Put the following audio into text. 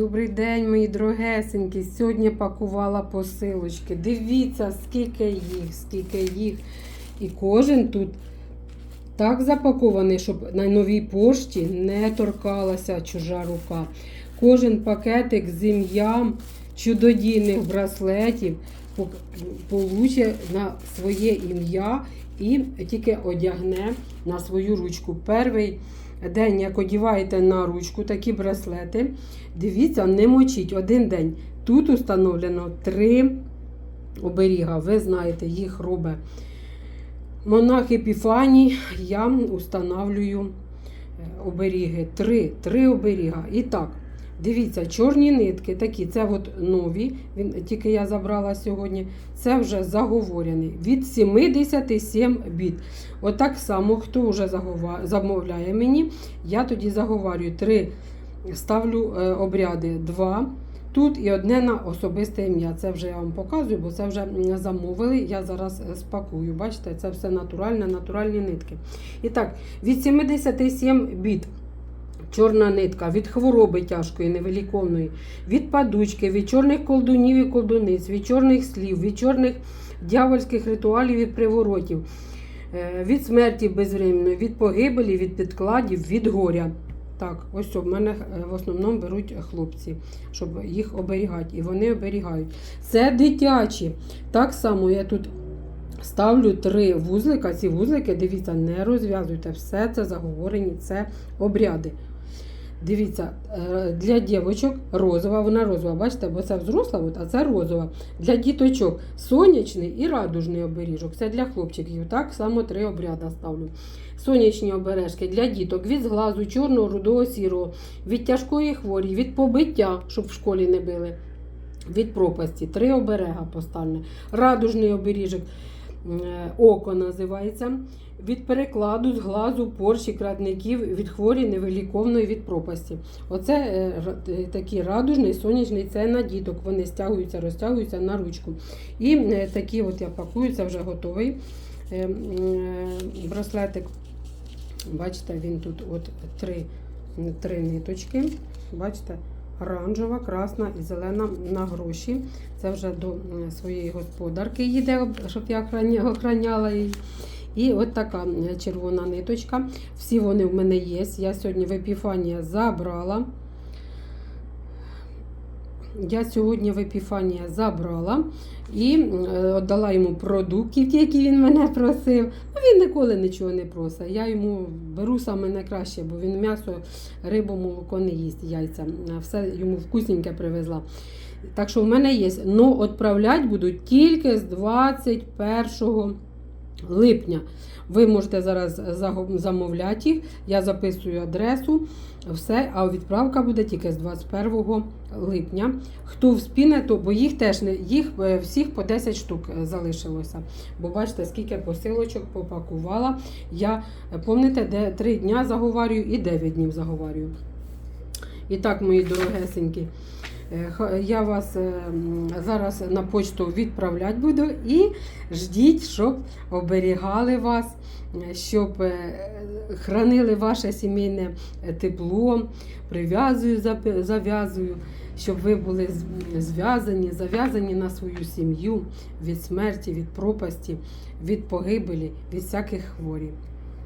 Добрий день, мої дорогесенькі. Сьогодні пакувала посилочки. Дивіться, скільки їх, скільки їх. І кожен тут так запакований, щоб на новій пошті не торкалася чужа рука. Кожен пакетик з ім'ям чудодійних браслетів получе на своє ім'я і тільки одягне на свою ручку. Перший день, як одіваєте на ручку такі браслети, дивіться, не мочіть один день. Тут установлено три оберіга. Ви знаєте, їх робить монах Епіфаній. Я установлюю е, оберіги. Три, три оберіга. І так, дивіться, чорні нитки такі, це от нові, він, тільки я забрала сьогодні. Це вже заговорений. Від 77 біт. Отак само, хто вже загова- замовляє мені, я тоді заговарюю три, ставлю е, обряди, два. Тут і одне на особисте ім'я. Це вже я вам показую, бо це вже замовили. Я зараз е, спакую. Бачите, це все натуральне, натуральні нитки. І так, від 77 біт. Чорна нитка від хвороби тяжкої, невиліковної, від падучки, від чорних колдунів і колдуниць, від чорних слів, від чорних дьявольських ритуалів і приворотів, е, від смерті безвременної, від погибелі, від підкладів, від горя. Так, ось в мене е, в основному беруть хлопці, щоб їх оберігати. І вони оберігають. Це дитячі. Так само я тут ставлю три вузлика. Ці вузлики, дивіться, не розв'язуйте. Все це заговорені, це обряди. Дивіться, е, для дівочок розова, вона розова, бачите, бо це взросла, а це розова. Для діточок сонячний і радужний оберіжок. Це для хлопчиків. Так само три обряди ставлю. Сонячні обережки для діток від зглазу, чорного, рудого, сірого, від тяжкої хворі, від побиття, щоб в школі не били. Від пропасті. Три оберега поставлю. Радужний оберіжок. Е, Око називається. Від перекладу, зглазу, порші, крадників, від хворі, невиліковної, від пропасті. Оце е, е, такий радужний, сонячний, це на діток. Вони стягуються, розтягуються на ручку. І такі от я пакую, це вже готовий браслетик. Бачите, він тут от три, три ниточки. Бачите, оранжева, красна і зелена на гроші. Це вже до е, своєї господарки їде, щоб я охраняла її. І от така е, червона ниточка. Всі вони в мене є. Я сьогодні в Епіфанія забрала. Я сьогодні в Епіфанія забрала і е, віддала йому продуктів, які він мене просив. Ну, він ніколи нічого не просить. Я йому беру саме найкраще, бо він м'ясо, рибу, молоко не їсть, яйця. Все йому вкусненьке привезла. Так що в мене є. Ну, відправляти будуть тільки з 21 липня. Ви можете зараз замовляти їх. Я записую адресу, все, а відправка буде тільки з 21 липня. Хто вспіне, то бо їх теж не їх е, всіх по 10 штук е, залишилося. Бо бачите, скільки посилочок попакувала. Я е, пам'ятаєте, де 3 дня заговарюю і 9 днів заговарюю. І так, мої дорогесенькі. Е, Я вас е, зараз на почту відправляти буду і ждіть, щоб оберігали вас, щоб е, хранили ваше сімейне тепло, прив'язую, зав'язую, щоб ви були зв'язані, зав'язані на свою сім'ю від смерті, від пропасті, від погибелі, від всяких хворів.